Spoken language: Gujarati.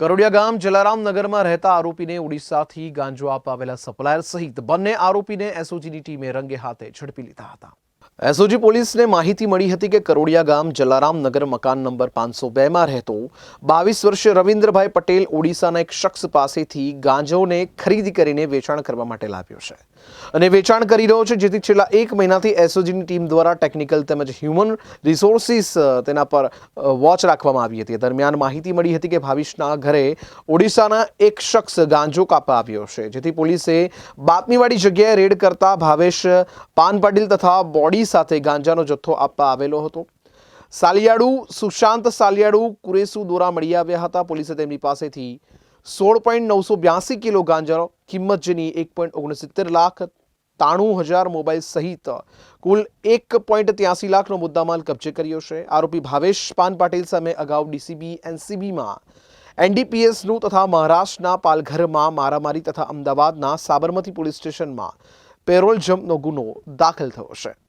કરોડિયા ગામ જલારામ નગરમાં રહેતા આરોપીને ઓડિશાથી ગાંજો અપાવેલા સપ્લાયર સહિત બંને આરોપીને એસઓજીની ટીમે રંગે હાથે ઝડપી લીધા હતા. એસઓજી પોલીસને માહિતી મળી હતી કે કરોડિયા ગામ જલારામ નગર મકાન નંબર પાંચસો બેમાં રહેતો બાવીસ વર્ષીય રવિન્દ્રભાઈ પટેલ ઓડિશાના એક શખ્સ પાસેથી ગાંજોને ખરીદી કરીને વેચાણ કરવા માટે લાવ્યો છે. અને વેચાણ કરી રહ્યો છે, જેથી છેલ્લા એક મહિનાથી એસઓજીની ટીમ દ્વારા ટેકનિકલ તેમજ હ્યુમન રિસોર્સિસ તેના પર વોચ રાખવામાં આવી હતી. દરમિયાન માહિતી મળી હતી કે ભાવિશના ઘરે ઓડિશાના એક શખ્સ ગાંજો કાપવા આવ્યો છે, જેથી પોલીસે બાતમીવાળી જગ્યાએ રેડ કરતા ભાવેશ પાન પાટીલ તથા બોડી સાથે ગાંજાનો જથ્થો આપવા આવેલો હતો. સાલિયાડુ, સુશાંત સાલિયાડુ, કુરેસુ દોરા મળી આવ્યા હતા. પોલીસે તેમની પાસેથી સોળ પોઈન્ટ નવસો બ્યાસી કિલો ગાંજાનો કિંમત જેની એક પોઈન્ટ ઓગણસિત્તેર લાખ ત્રાણું હજાર મોબાઈલ સહિત કુલ એક પોઈન્ટ ત્યાસી લાખનો મુદ્દામાલ કબજે કર્યો છે. આરોપી ભાવેશ પાન પાટીલ સામે અગાઉ ડીસીબી, એનસીબીમાં એનડીપીએસનું તથા મહારાષ્ટ્રના પાલઘરમાં મારામારી તથા અમદાવાદના સાબરમતી પોલીસ સ્ટેશનમાં પેરોલ જમ્પનો ગુનો દાખલ થયો છે.